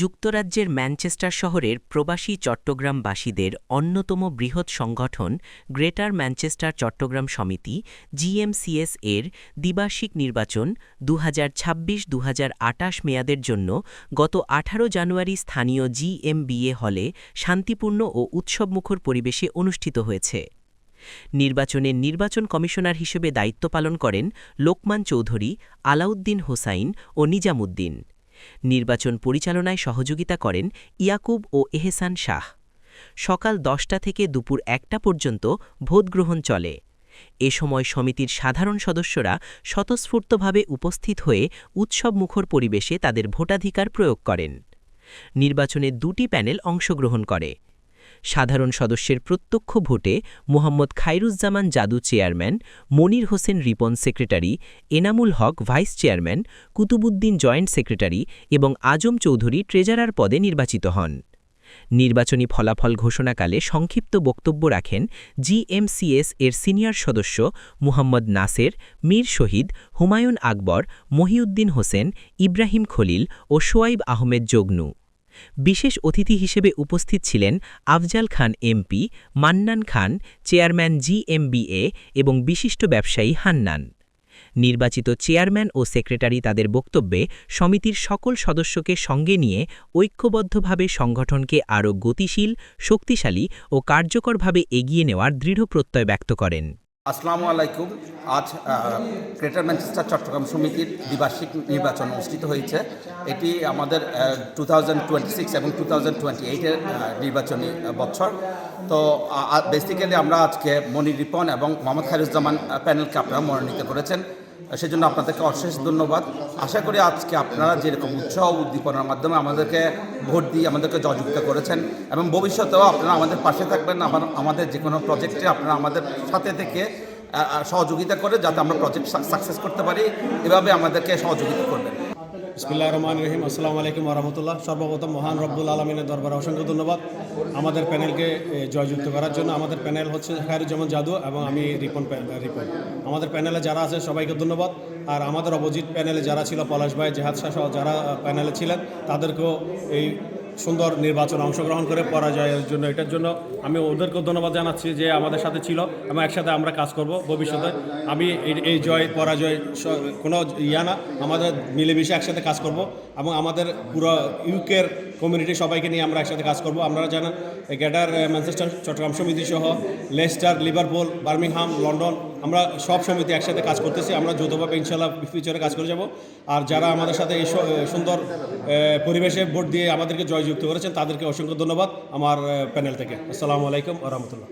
যুক্তরাজ্যের ম্যানচেস্টার শহরের প্রবাসী চট্টগ্রামবাসীদের অন্যতম বৃহৎ সংগঠন গ্রেটার ম্যানচেস্টার চট্টগ্রাম সমিতি, জিএমসিএস এর দ্বিবার্ষিক নির্বাচন দু দু মেয়াদের জন্য গত ১৮ জানুয়ারি স্থানীয় জিএমবিএ হলে শান্তিপূর্ণ ও উৎসবমুখর পরিবেশে অনুষ্ঠিত হয়েছে। নির্বাচনে নির্বাচন কমিশনার হিসেবে দায়িত্ব পালন করেন লোকমান চৌধুরী, আলাউদ্দিন হোসাইন ও নিজামুদ্দিন। নির্বাচন পরিচালনায় সহযোগিতা করেন ইয়াকুব ও এহেসান শাহ। সকাল দশটা থেকে দুপুর একটা পর্যন্ত ভোটগ্রহণ চলে। এ সময় সমিতির সাধারণ সদস্যরা স্বতঃস্ফূর্তভাবে উপস্থিত হয়ে উৎসবমুখর পরিবেশে তাদের ভোটাধিকার প্রয়োগ করেন। নির্বাচনে দুটি প্যানেল অংশগ্রহণ করে। সাধারণ সদস্যের প্রত্যক্ষ ভোটে Mohammad Khairuzzaman Jadu chairman, Monir Hossain Ripon secretary, Enamul Haque vice chairman Kutubuddin joint secretary এবং আজম চৌধুরী ট্রেজারার পদে নির্বাচিত হন। নির্বাচনী ফলাফল ঘোষণাকালে সংক্ষিপ্ত বক্তব্য রাখেন জিএমসিএস এর সিনিয়র সদস্য মুহাম্মদ নাসের, মীর শহীদ, হুমায়ুন আকবর, মহিউদ্দিন হোসেন, ইব্রাহিম খলিল ও সোয়াইব আহমেদ জগনু। বিশেষ অতিথি হিসেবে উপস্থিত ছিলেন Afzal Khan MP, Mannan Khan chairman GMBA এবং বিশিষ্ট ব্যবসায়ী হান্নান। নির্বাচিত চেয়ারম্যান ও সেক্রেটারি তাদের বক্তব্যে সমিতির সকল সদস্যকে সঙ্গে নিয়ে ঐক্যবদ্ধভাবে সংগঠনকে আরও গতিশীল, শক্তিশালী ও কার্যকরভাবে এগিয়ে নেওয়ার দৃঢ় প্রত্যয় ব্যক্ত করেন। আসসালামু আলাইকুম। আজ গ্রেটার ম্যানচেস্টার চট্টগ্রাম সমিতির দ্বিবার্ষিক নির্বাচন অনুষ্ঠিত হয়েছে। এটি আমাদের টু এবং টু থাউজেন্ড এইটের নির্বাচনী বছর। তো বেসিক্যালি আমরা আজকে মনির রিপন এবং মোহাম্মদ খায়রুজ্জামান প্যানেলকে আপনারা মনোনীত করেছেন। সেজন্য আপনাদেরকে অশেষ ধন্যবাদ। আশা করি আজকে আপনারা যেরকম উৎসাহ উদ্দীপনার মাধ্যমে আমাদেরকে ভোট দিয়ে আমাদেরকে জয়যুক্ত করেছেন এবং ভবিষ্যতেও আপনারা আমাদের পাশে থাকবেন আমার আমাদের যে কোনো প্রজেক্টে আপনারা আমাদের সাথে থেকে সহযোগিতা করে যাতে আমরা প্রজেক্ট সাকসেস করতে পারি। এভাবে আমাদেরকে সহযোগিতা করবেন। বিসমিল্লাহ রহমান রহিম। আসসালামু আলাইকুম রহমতুল্লাহ। সর্বপ্রথম মহান রব্বুল আলমিনের দরবারে অসংখ্য ধন্যবাদ। আমাদের প্যানেলকে জয়যুক্ত করার জন্য আমাদের প্যানেল হচ্ছে খায়রুজ্জামান জাদু এবং আমি রিপন রিপন। আমাদের প্যানেলে যারা আছে সবাইকে ধন্যবাদ। আর আমাদের অপোজিট প্যানেলে যারা ছিল পলাশ ভাই, জেহাদ শাহ যারা প্যানেলে ছিলেন, তাদেরকেও এই সুন্দর নির্বাচন অংশগ্রহণ করে পরাজয়ের জন্য, এটার জন্য আমি ওদেরকেও ধন্যবাদ জানাচ্ছি যে আমাদের সাথে ছিল এবং একসাথে আমরা কাজ করব ভবিষ্যতে। আমি এই- জয়, পরাজয় কোনো ইয়া না, আমাদের মিলেমিশে একসাথে কাজ করব এবং আমাদের পুরো ইউকের কমিউনিটি সবাইকে নিয়ে আমরা একসাথে কাজ করব। আপনারা জানেন গ্রেটার ম্যানচেস্টার, চট্টগ্রাম সমিতি সহ, লেস্টার, লিভারপুল, বার্মিংহাম, লন্ডন আমরা সব সমিতি একসাথে কাজ করতেছি, আমরা যৌথভাবে ইনশাল্লাহ ফিউচারে কাজ করে যাব। আর যারা আমাদের সাথে এই সুন্দর পরিবেশে ভোট দিয়ে আমাদেরকে জয়যুক্ত করেছেন, তাদেরকে অসংখ্য ধন্যবাদ আমার প্যানেল থেকে। আসসালামু আলাইকুম রহমতুল্লাহ।